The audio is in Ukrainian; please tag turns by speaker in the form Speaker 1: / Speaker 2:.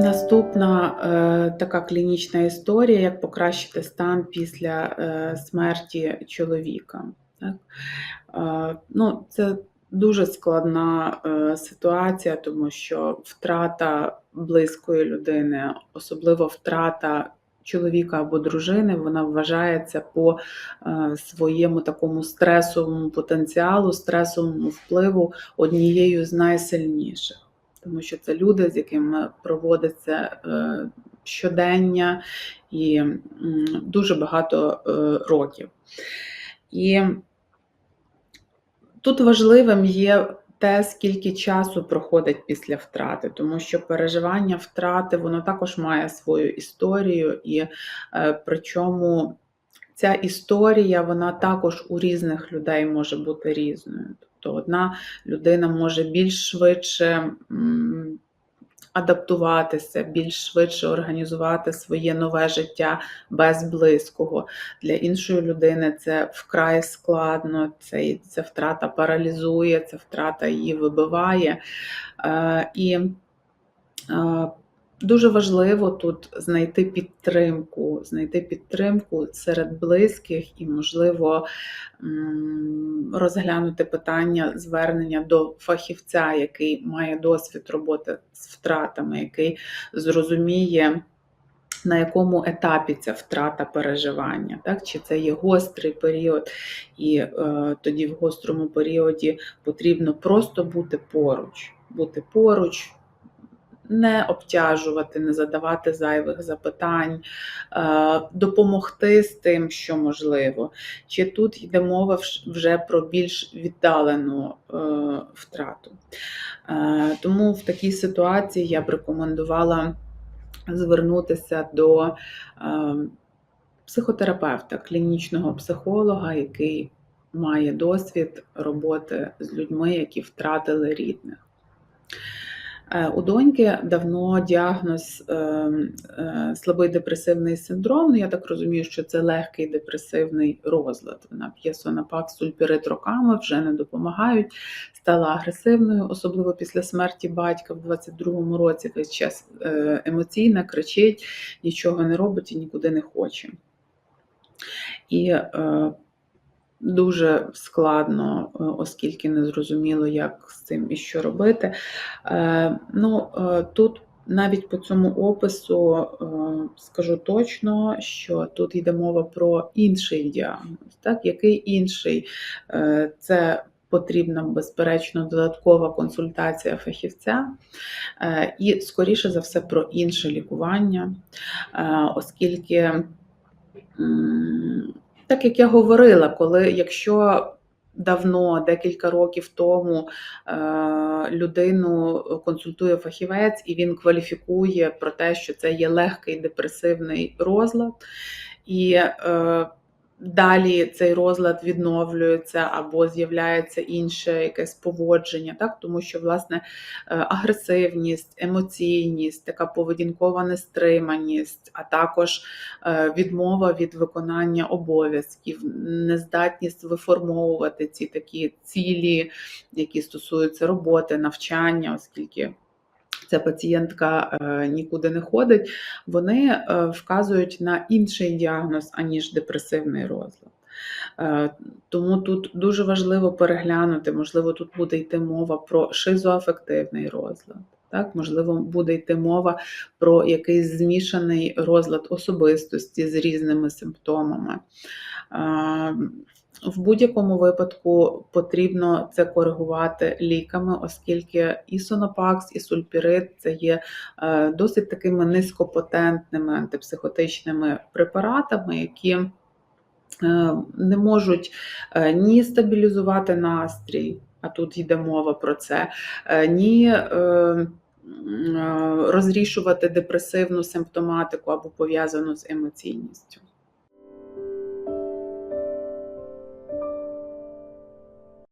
Speaker 1: Наступна е, така клінічна історія, як покращити стан після е, смерті чоловіка. Так? Е, ну, це дуже складна е, ситуація, тому що втрата близької людини, особливо втрата чоловіка або дружини, вона вважається по е, своєму такому стресовому потенціалу, стресовому впливу однією з найсильніших. Тому що це люди, з якими проводиться е, щодення і дуже багато е, років. І тут важливим є те, скільки часу проходить після втрати, тому що переживання втрати воно також має свою історію, і е, причому ця історія вона також у різних людей може бути різною. Тобто одна людина може більш швидше адаптуватися, більш швидше організувати своє нове життя без близького. Для іншої людини це вкрай складно, це, ця втрата паралізує, ця втрата її вибиває. Е, І е, Дуже важливо тут знайти підтримку, знайти підтримку серед близьких і, можливо, розглянути питання звернення до фахівця, який має досвід роботи з втратами, який зрозуміє. На якому етапі ця втрата переживання, так? чи це є гострий період, і е, тоді в гострому періоді потрібно просто бути поруч, бути поруч, не обтяжувати, не задавати зайвих запитань, е, допомогти з тим, що можливо. Чи тут йде мова вже про більш віддалену е, втрату. Е, Тому в такій ситуації я б рекомендувала звернутися до психотерапевта, клінічного психолога, який має досвід роботи з людьми, які втратили рідних. Е, У доньки давно діагноз е, е, слабий депресивний синдром. Ну, я так розумію, що це легкий депресивний розлад. Вона п'є сульпірит роками, вже не допомагають, стала агресивною, особливо після смерті батька в 22-му році. Весь час е, емоційна, кричить, нічого не робить і нікуди не хоче. І дуже складно, е, оскільки не зрозуміло, як з цим і що робити. Е, Ну, е, тут навіть по цьому опису скажу точно, що тут йде мова про інший діагноз. Так? Який інший? Це потрібна, безперечно, додаткова консультація фахівця, і, скоріше за все, про інше лікування, оскільки. Так як я говорила, коли якщо давно, декілька років тому, е, людину консультує фахівець, і він кваліфікує про те, що це є легкий депресивний розлад, і е, далі цей розлад відновлюється або з'являється інше якесь поводження, так? тому що власне е, агресивність, емоційність, така поведінкова нестриманість, а також е, відмова від виконання обов'язків, нездатність виформовувати ці такі цілі, які стосуються роботи, навчання, оскільки. Ця пацієнтка е, нікуди не ходить, вони е, вказують на інший діагноз, аніж депресивний розлад. Е, Тому тут дуже важливо переглянути, можливо, тут буде йти мова про шизоафективний розлад. Так, можливо, буде йти мова про якийсь змішаний розлад особистості з різними симптомами. В будь-якому випадку потрібно це коригувати ліками, оскільки і сонопакс, і сульпірид це є е, досить такими низькопотентними антипсихотичними препаратами, які е, не можуть е, ні стабілізувати настрій, а тут йде мова про це, е, ні е, е, розрішувати депресивну симптоматику або пов'язану з емоційністю.